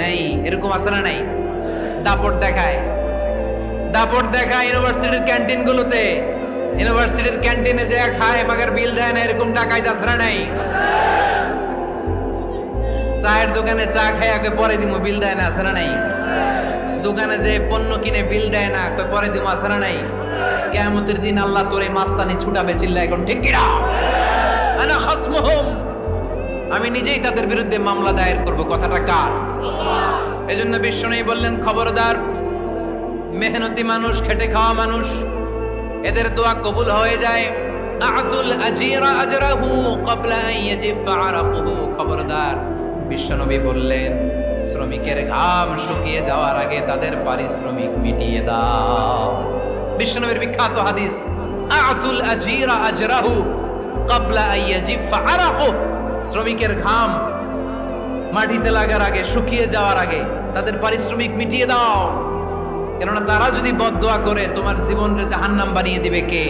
নাই, এরকম আছে না নাই? দাপট দেখায়। দাপট দেখায় ইউনিভার্সিটির ক্যান্টিন গুলোতে ইউনিভার্সিটির ক্যান্টিনে যে খায় মাগার বিল দেয় না, এরকম টাকায় দাসরা নাই? চায়ের দোকানে চা খায় আগে পরে দিমু, বিল দেয় না, আছে না নাই? দোকানে যে পণ্য কিনে বিল দেয় না পরে দিমু, আছে না নাই? কিয়ামতের দিন আল্লাহ তোরে মাস্তানি ছুটাবে চিল্লা এখন ঠিক কিনা? আনা খাসমুহুম। আমি নিজেই তাদের বিরুদ্ধে মামলা দায়ের করব। কথাটা কার? এজন্য বিশ্বনবী বললেন, খবরদার, মেহনতি মানুষ, খেটে খাওয়া মানুষ, এদের দোয়া কবুল হয়ে যায়। আতুল আজিরা আরাকুহু খবরদার, বিশ্বনবী বললেন, শ্রমিকের ঘাম শুকিয়ে যাওয়ার আগে তাদের পারিশ্রমিক মিটিয়ে দাও। বিশ্বনবীর বিখ্যাত হাদিস, আতুল আজিরা শ্রমিকের ঘাম মাটিতে লাগার আগে, শুকিয়ে যাওয়ার আগে তাদের পারিশ্রমিক মিটিয়ে দাও। কেননা তারা যদি বদদোয়া করে, তোমার জীবনকে জাহান্নাম বানিয়ে দিবে কে?